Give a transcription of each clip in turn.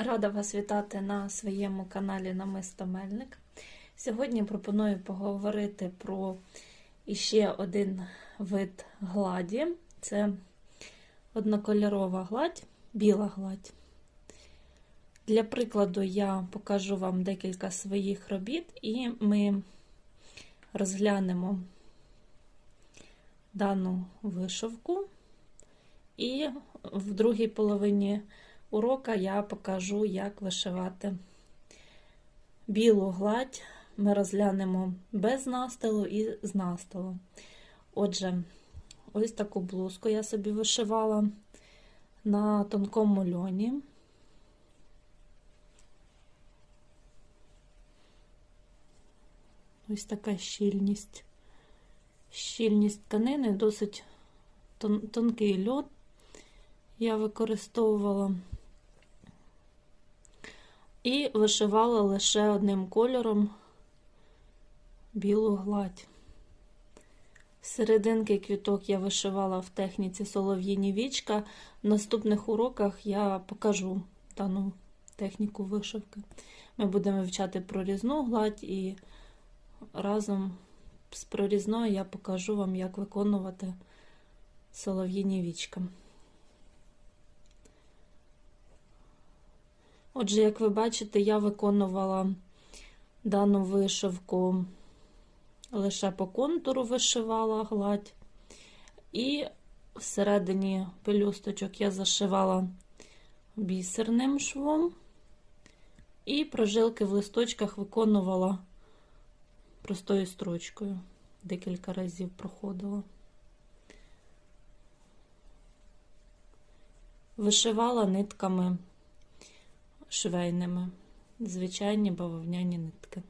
Рада вас вітати на своєму каналі Намисто Мельник. Сьогодні пропоную поговорити про іще один вид гладі. Це однокольорова гладь, біла гладь. Для прикладу, я покажу вам декілька своїх робіт, і ми розглянемо дану вишивку. І в другій половині урока я покажу, як вишивати білу гладь. Ми розглянемо без настилу і з настилу. Отже, ось таку блузку я собі вишивала на тонкому льоні. Ось така щільність. Щільність тканини, досить тон тонкий льот я використовувала. І вишивала лише одним кольором білу гладь. Серединки квіток я вишивала в техніці солов'їні вічка. В наступних уроках я покажу дану техніку вишивки. Ми будемо вивчати прорізну гладь, і разом з прорізною я покажу вам, як виконувати солов'їні вічка. Отже, як ви бачите, я виконувала дану вишивку лише по контуру вишивала гладь, і всередині пелюсточок я зашивала бісерним швом, і прожилки в листочках виконувала простою строчкою. Декілька разів проходила. Вишивала нитками швейними, звичайні бавовняні нитки.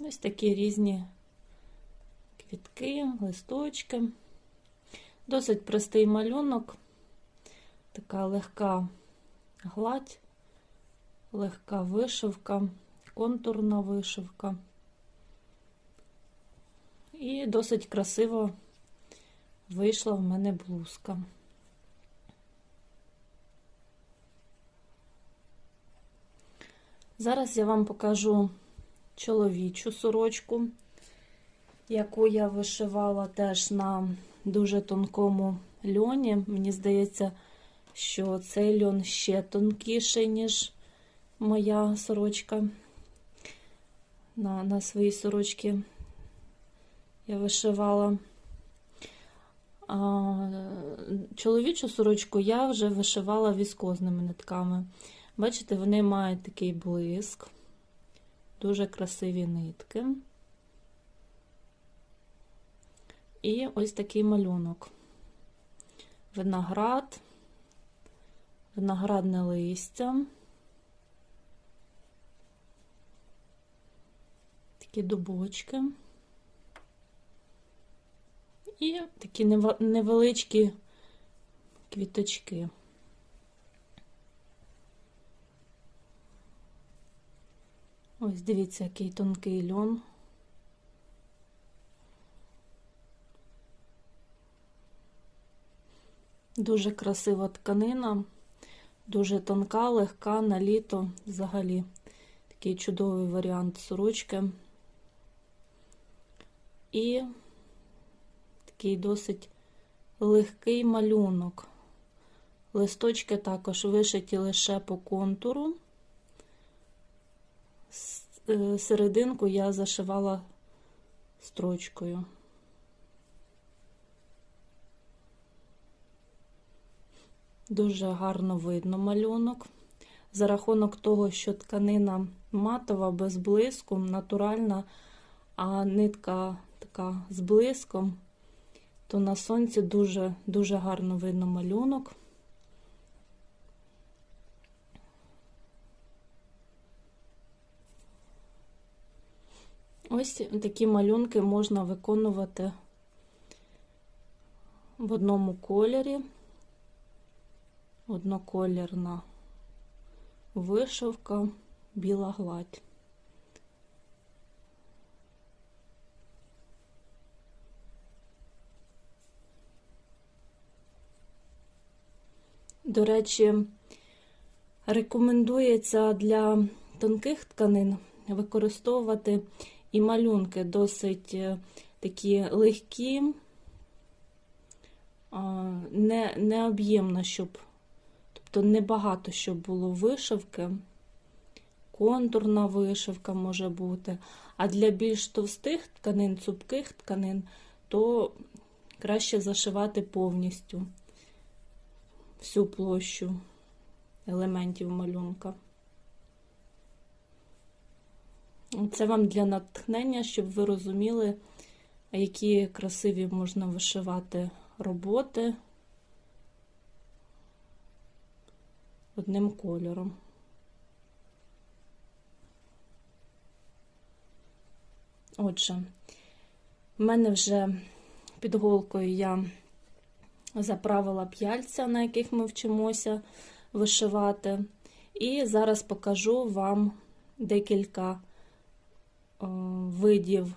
Ось такі різні квітки, листочки. Досить простий малюнок, така легка гладь, легка вишивка, контурна вишивка. І досить красиво вийшла в мене блузка. Зараз я вам покажу чоловічу сорочку, яку я вишивала теж на дуже тонкому льоні. Мені здається, що цей льон ще тонкіший, ніж моя сорочка. На, на своїй сорочці я вишивала. Чоловічу сорочку я вже вишивала віскозними нитками. Бачите, вони мають такий блиск, дуже красиві нитки. І ось такий малюнок. Виноград, виноградне листя, такі дубочки. І такі невеличкі квіточки. Ось дивіться, який тонкий льон. Дуже красива тканина, дуже тонка, легка на літо взагалі. Такий чудовий варіант сорочки. І такий досить легкий малюнок. Листочки також вишиті лише по контуру. Е, серединку я зашивала строчкою. Дуже гарно видно малюнок. За рахунок того, що тканина матова без блиску, натуральна, а нитка така з блиском то на сонці дуже дуже гарно видно малюнок. Ось такі малюнки можна виконувати в одному кольорі, одноколірна вишивка, біла гладь. До речі, рекомендується для тонких тканин використовувати і малюнки досить е, такі легкі, а, не, не об'ємно, щоб, тобто небагато, щоб було вишивки. Контурна вишивка може бути. А для більш товстих тканин, цупких тканин, то краще зашивати повністю всю площу елементів малюнка. Це вам для натхнення, щоб ви розуміли, які красиві можна вишивати роботи одним кольором. Отже, в мене вже під голкою я заправила п'яльця, на яких ми вчимося вишивати. І зараз покажу вам декілька е, видів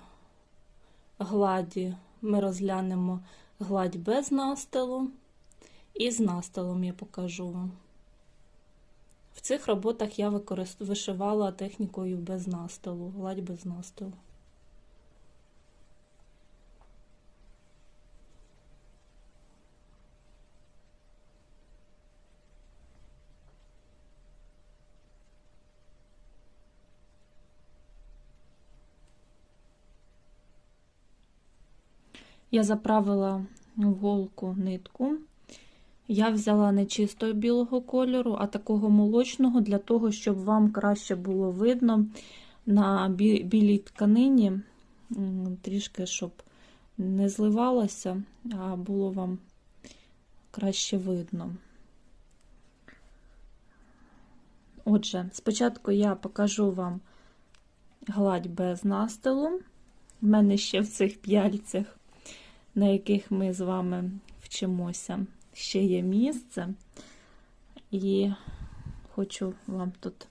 гладі. Ми розглянемо гладь без настилу і з настилом я покажу вам. В цих роботах я вишивала технікою без настилу, гладь без настилу. Я заправила голку нитку. Я взяла не чистого білого кольору, а такого молочного, для того, щоб вам краще було видно на білій тканині, трішки, щоб не зливалося, а було вам краще видно. Отже, спочатку я покажу вам гладь без настилу. У мене ще в цих п'яльцях на яких ми з вами вчимося. Ще є місце, і хочу вам тут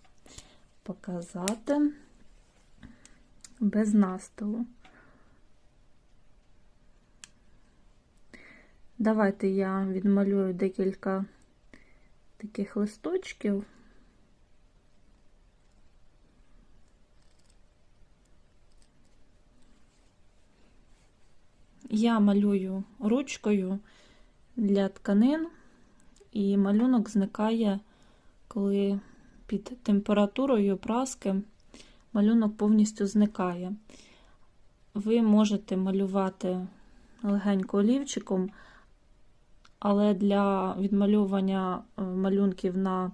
показати без настилу. Давайте я відмалюю декілька таких листочків. Я малюю ручкою для тканин, і малюнок зникає, коли під температурою праски малюнок повністю зникає. Ви можете малювати легенько олівчиком, але для відмальовування е, малюнків на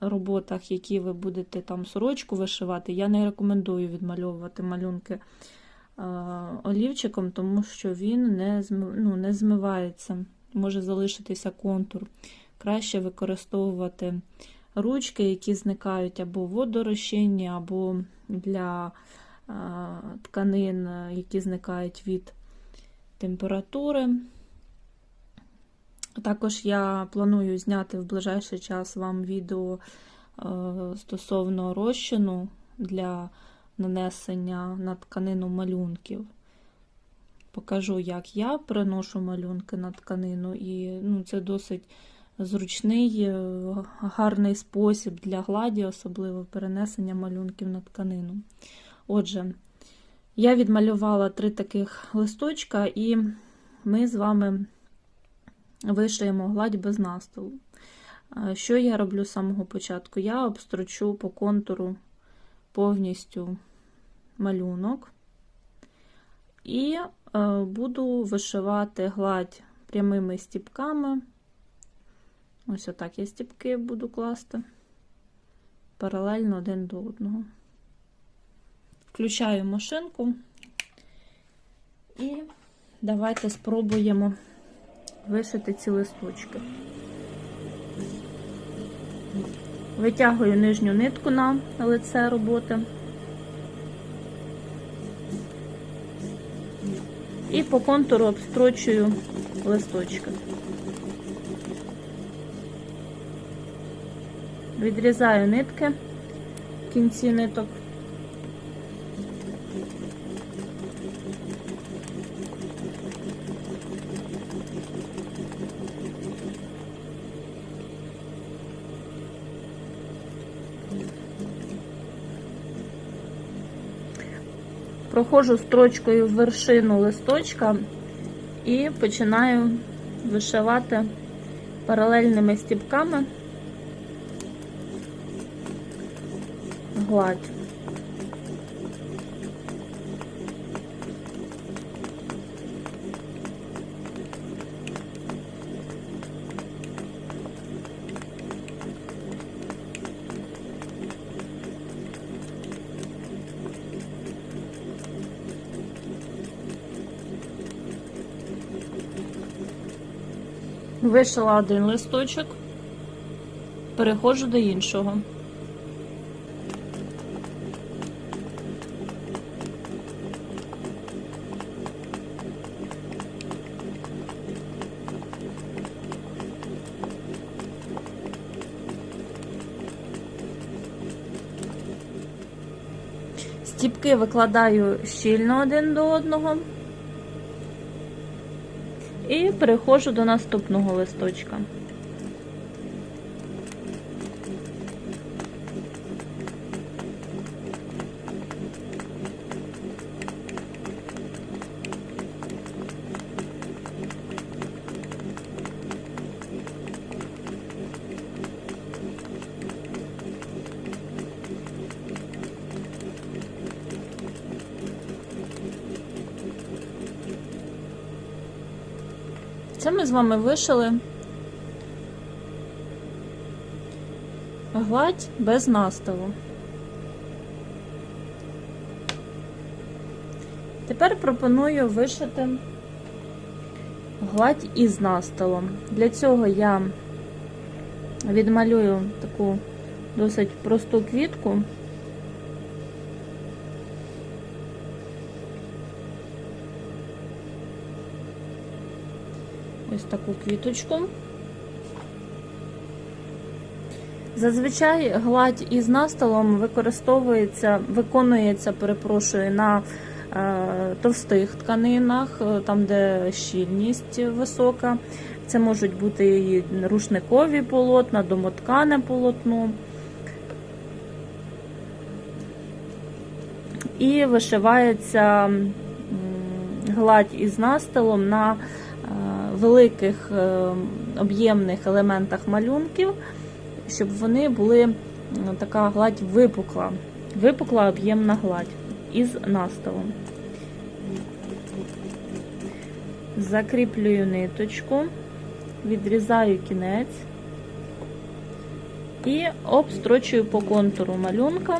роботах, які ви будете там сорочку вишивати, я не рекомендую відмальовувати малюнки олівчиком, тому що він не ну, не змивається, може залишитися контур. Краще використовувати ручки, які зникають або в водорозчинні, або для тканин, які зникають від температури. Також я планую зняти в ближайший час вам відео стосовно розчину для нанесення на тканину малюнків. Покажу, як я приношу малюнки на тканину, і ну, це досить зручний, е, гарний спосіб для гладі, особливо перенесення малюнків на тканину. Отже, я відмалювала три таких листочка, і ми з вами вишиємо гладь без настилу. Що я роблю з самого початку? Я обстрочу по контуру повністю малюнок і е, буду вишивати гладь прямими стіпками. Ось отак я стіпки буду класти паралельно один до одного. Включаю машинку і давайте спробуємо вишити ці листочки. Витягую нижню нитку на лице роботи. І по контуру обстрочую листочки. Відрізаю нитки в кінці ниток. Проходжу строчкою в вершину листочка і починаю вишивати паралельними стіпками гладь. Вишила один листочок, переходжу до іншого. Стіпки викладаю щільно один до одного переходжу до наступного листочка. Вами вишили гладь без наставу. Тепер пропоную вишити гладь із наставом. Для цього я відмалюю таку досить просту квітку. Таку квіточку. Зазвичай гладь із настолом використовується, виконується, перепрошую, на е, товстих тканинах, е, там, де щільність висока. Це можуть бути і рушникові полотна, домоткане полотно. І вишивається гладь із настилом на великих е, об'ємних елементах малюнків, щоб вони були така гладь випукла, випукла об'ємна гладь із настилом. Закріплюю ниточку, відрізаю кінець і обстрочую по контуру малюнка.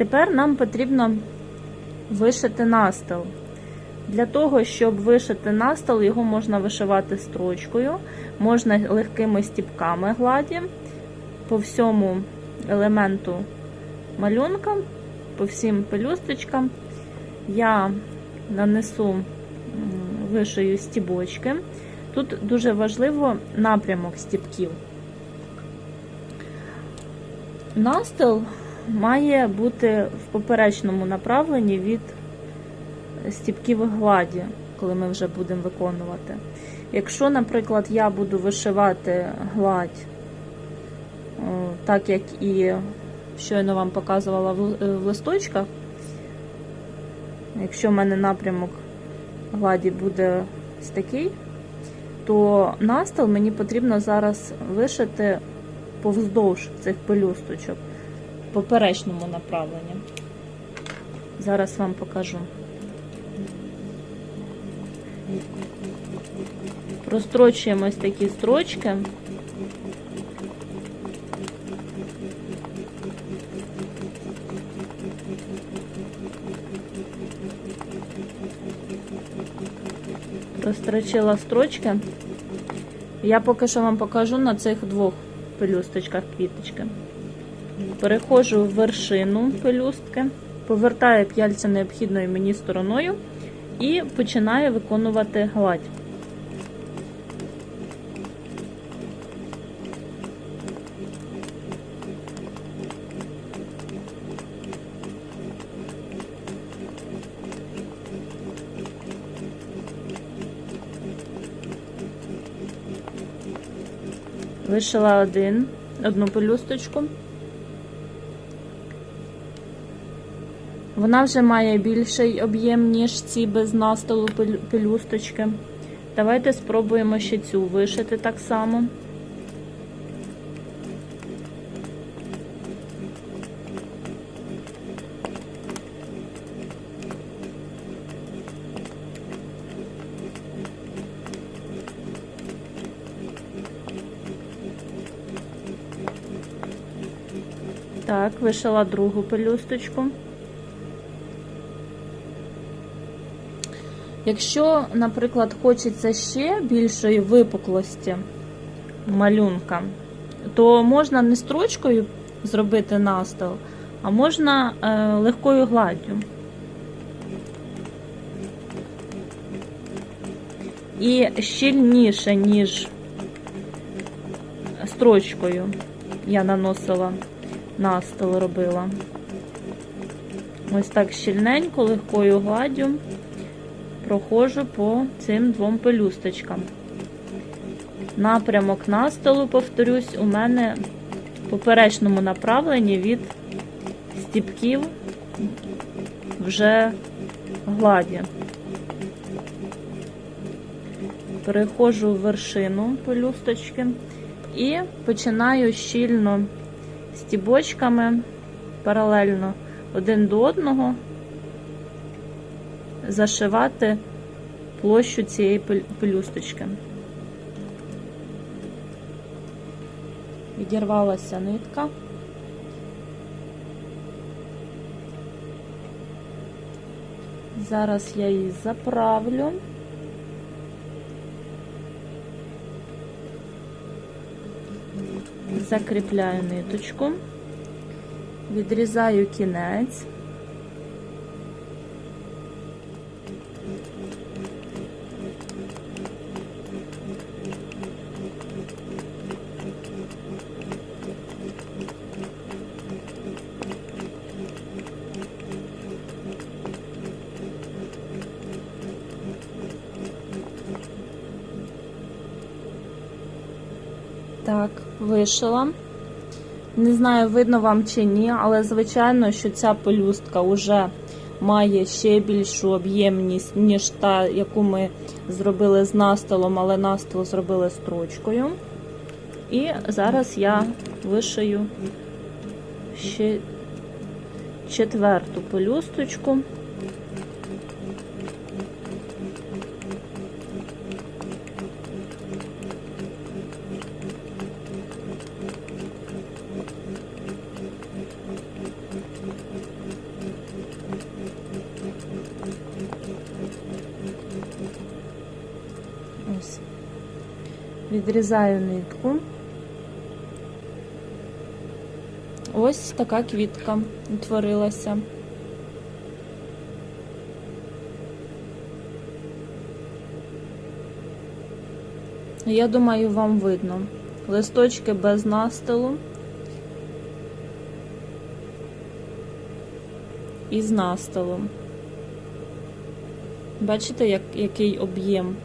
Тепер нам потрібно вишити настил. Для того, щоб вишити настил, його можна вишивати строчкою, можна легкими стіпками гладі по всьому елементу малюнка, по всім пелюсточкам. Я нанесу, вишию стібочки. Тут дуже важливо напрямок стіпків. Настил має бути в поперечному направленні від стіпків гладі, коли ми вже будемо виконувати. Якщо, наприклад, я буду вишивати гладь, так як і щойно вам показувала в листочках, якщо в мене напрямок гладі буде ось такий, то настил мені потрібно зараз вишити повздовж цих пелюсточок поперечному направленні. Зараз вам покажу. Прострочуємо ось такі строчки. Розстрочила строчки. Я поки що вам покажу на цих двох пелюсточках квіточки. Переходжу в вершину пелюстки, повертаю п'яльця необхідною мені стороною і починаю виконувати гладь. Вишила один, одну пелюсточку. Вона вже має більший об'єм, ніж ці без настолу пелюсточки. Давайте спробуємо ще цю вишити так само. Так, вишила другу пелюсточку. Якщо, наприклад, хочеться ще більшої випуклості малюнка, то можна не строчкою зробити настил, а можна е, легкою гладдю. І щільніше, ніж строчкою я наносила настил робила. Ось так щільненько, легкою гладдю проходжу по цим двом пелюсточкам. Напрямок настилу, повторюсь, у мене в поперечному направленні від стіпків вже гладі. Переходжу в вершину пелюсточки і починаю щільно стібочками паралельно один до одного зашивати площу цієї пелюсточки. Відірвалася нитка. Зараз я її заправлю. Закріпляю ниточку, відрізаю кінець. Вишила. Не знаю, видно вам чи ні, але звичайно, що ця пелюстка вже має ще більшу об'ємність, ніж та, яку ми зробили з настилом, але настил зробили строчкою. І зараз я вишию ще четверту пелюсточку. Відрізаю нитку. Ось така квітка утворилася. Я думаю, вам видно. Листочки без настилу. І з настилом. Бачите, як, який об'єм?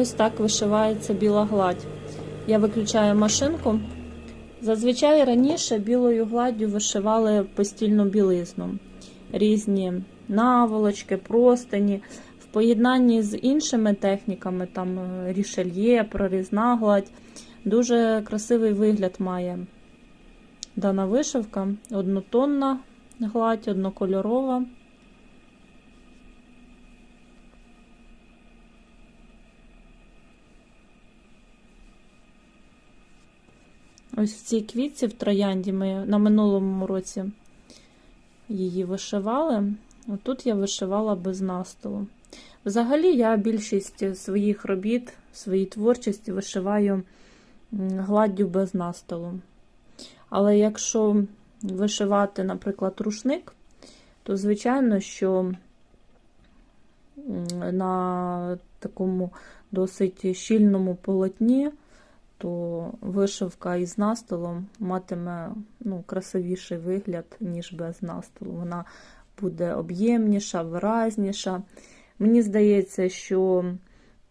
Ось так вишивається біла гладь. Я виключаю машинку. Зазвичай раніше білою гладдю вишивали постільну білизну. Різні наволочки, простині. В поєднанні з іншими техніками, там е, рішельє, прорізна гладь. Дуже красивий вигляд має дана вишивка. Однотонна гладь, однокольорова. Ось в цій квітці в троянді ми на минулому році її вишивали. Отут я вишивала без настилу. Взагалі, я більшість своїх робіт, своїй творчості вишиваю гладдю без настилу. Але якщо вишивати, наприклад, рушник, то звичайно, що на такому досить щільному полотні то вишивка із настилом матиме ну, красивіший вигляд, ніж без настилу. Вона буде об'ємніша, виразніша. Мені здається, що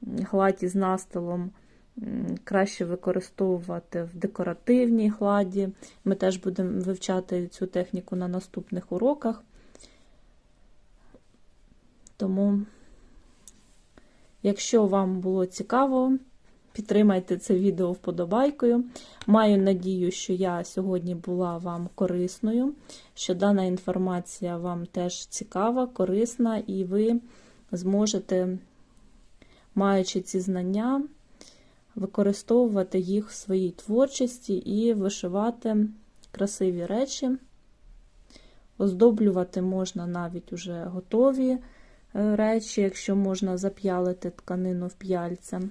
гладь із настилом краще використовувати в декоративній гладі. Ми теж будемо вивчати цю техніку на наступних уроках. Тому, якщо вам було цікаво, підтримайте це відео вподобайкою. Маю надію, що я сьогодні була вам корисною, що дана інформація вам теж цікава, корисна, і ви зможете, маючи ці знання, використовувати їх в своїй творчості і вишивати красиві речі. Оздоблювати можна навіть уже готові е, речі, якщо можна зап'ялити тканину в п'яльця.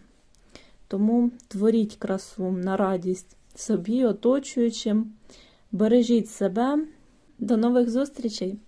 Тому творіть красу на радість собі, оточуючим. Бережіть себе. До нових зустрічей!